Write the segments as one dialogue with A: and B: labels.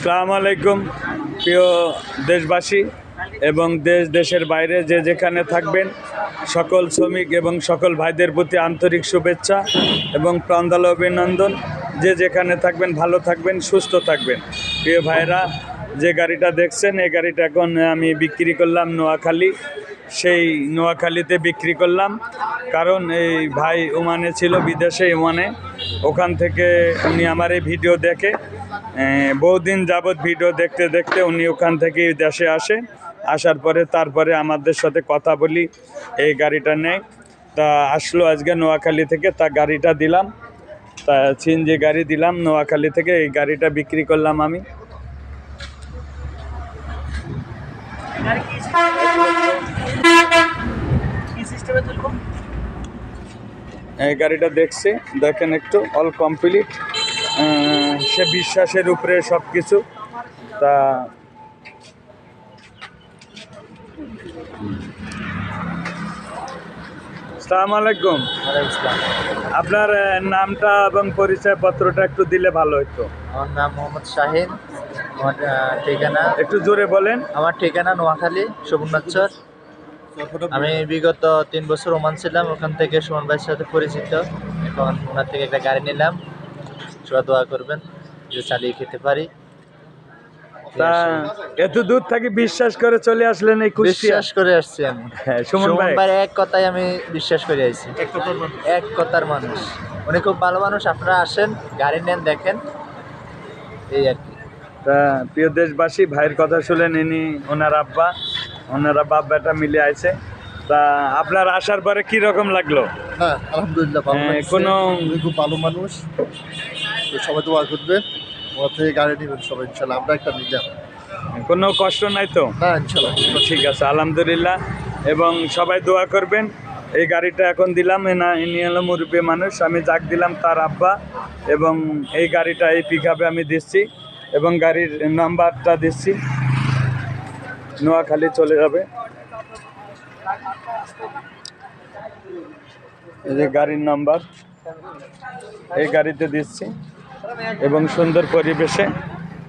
A: আসসালামু আলাইকুম, প্রিয় দেশবাসী এবং দেশ, দেশের বাইরে যে যেখানে থাকবেন, সকল শ্রমিক এবং সকল ভাইদের প্রতি আন্তরিক শুভেচ্ছা এবং প্রান্দাল অভিনন্দন। যে যেখানে থাকবেন, ভালো থাকবেন, সুস্থ থাকবেন। প্রিয় ভাইরা যে গাড়িটা দেখছেন, এই গাড়িটা এখন আমি বিক্রি করলাম নোয়াখালী। সেই নোয়াখালীতে বিক্রি করলাম। কারণ এই ভাই ওমানে ছিল, বিদেশে ওমানে। ওখান থেকে উনি আমার এই ভিডিও দেখে বহুদিন যাবৎ ভিডিও দেখতে দেখতে উনি ওখান থেকে দেশে আসে। আসার পরে তারপরে আমাদের সাথে কথা বলি, এই গাড়িটা নেয় তা আসলো আজকে নোয়াখালী থেকে, তা গাড়িটা দিলাম। তা সিএনজি গাড়ি দিলাম, নোয়াখালী থেকে এই গাড়িটা বিক্রি করলাম আমি। এই গাড়িটা দেখছি দেখেন একটু অল কমপ্লিট সে বিশ্বাসের উপরে সব কিছু। তা সালাম আলাইকুম। আপনার নামটা এবং পরিচয়পত্রটা একটু দিলে ভালো হতো
B: আমার নাম মোহাম্মদ শাহিন। আমার ঠিকানা
A: একটু জোরে বলেন।
B: আমার ঠিকানা নোয়াখালী সুবর্ণাচর আমি বিগত তিন বছর ওমান ছিলাম ওখান থেকে সুমন ভাইয়ের সাথে পরিচিত। এখন ওনার থেকে একটা গাড়ি নিলাম। সবাই দোয়া করবেন যে চালিয়ে খেতে পারি।
A: তা এত দূর থেকে বিশ্বাস করে চলে আসলেন এই
B: বিশ্বাস করে আসছি আমি।
A: হ্যাঁ, সুমন
B: সুমন
A: ভাই।
B: এক কথায় আমি বিশ্বাস করে আইছি। এক কথার মানুষ। উনি খুব ভালো মানুষ আপনারা আসেন গাড়ি নেন দেখেন। এই আর কি।
A: তা প্রিয় দেশবাসী ভাইয়ের কথা শুনলেন ইনি ওনার আব্বা। ওনারা বাপ বেটা মিলে আইছে। তা আপনার আসার পরে কি রকম লাগল?
C: হ্যাঁ আলহামদুলিল্লাহ ভালো
A: হ্যাঁ,
C: লাগছে।
A: কোনো-
C: উনি খুব ভালো মানুষ। তো সবাই দোয়া করবে ওর থেকে গাড়ি নেবেন সবাই ইনশাল্লাহ। আমরা একটা নিলাম
A: কোনো কষ্ট নাই তো?
C: না ইনশাল্লাহ।
A: ঠিক আছে আলহামদুলিল্লাহ। এবং সবাই দোয়া করবেন। এই গাড়িটা এখন দিলাম এনা ইনি হলো মুরব্বী মানুষ। আমি যাক দিলাম তার আব্বা। এবং এই গাড়িটা এই পিক আমি দিচ্ছি। এবং গাড়ির নাম্বারটা দিচ্ছি। নোয়াখালী চলে যাবে। এই যে গাড়ির নাম্বার, এই গাড়িতে দিচ্ছি। এবং সুন্দর পরিবেশে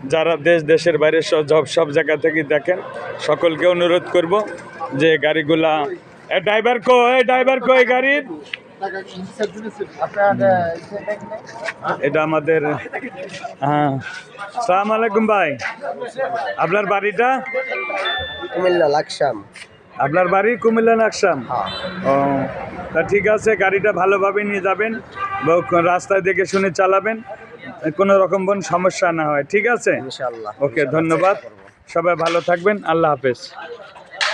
A: যারা দেশ, দেশের বাইরে সব সব- জায়গা থেকে দেখেন, সকলকে অনুরোধ করব যে গাড়িগুলা এ ড্রাইভার কো এই ড্রাইভার কো এই গাড়ির? এটা আমাদের হ্যাঁ। সালাম আলাইকুম ভাই। আপনার বাড়িটা?
C: কুমিল্লা লাকসাম।
A: আপনার বাড়ি কুমিল্লা নাকসাম
C: হ্যাঁ।
A: ও তা ঠিক আছে গাড়িটা ভালোভাবে নিয়ে যাবেন রাস্তায় দেখে শুনে চালাবেন কোনো রকম কোন সমস্যা না হয় ঠিক আছে? ওকে ধন্যবাদ। সবাই ভালো থাকবেন আল্লাহ হাফেজ।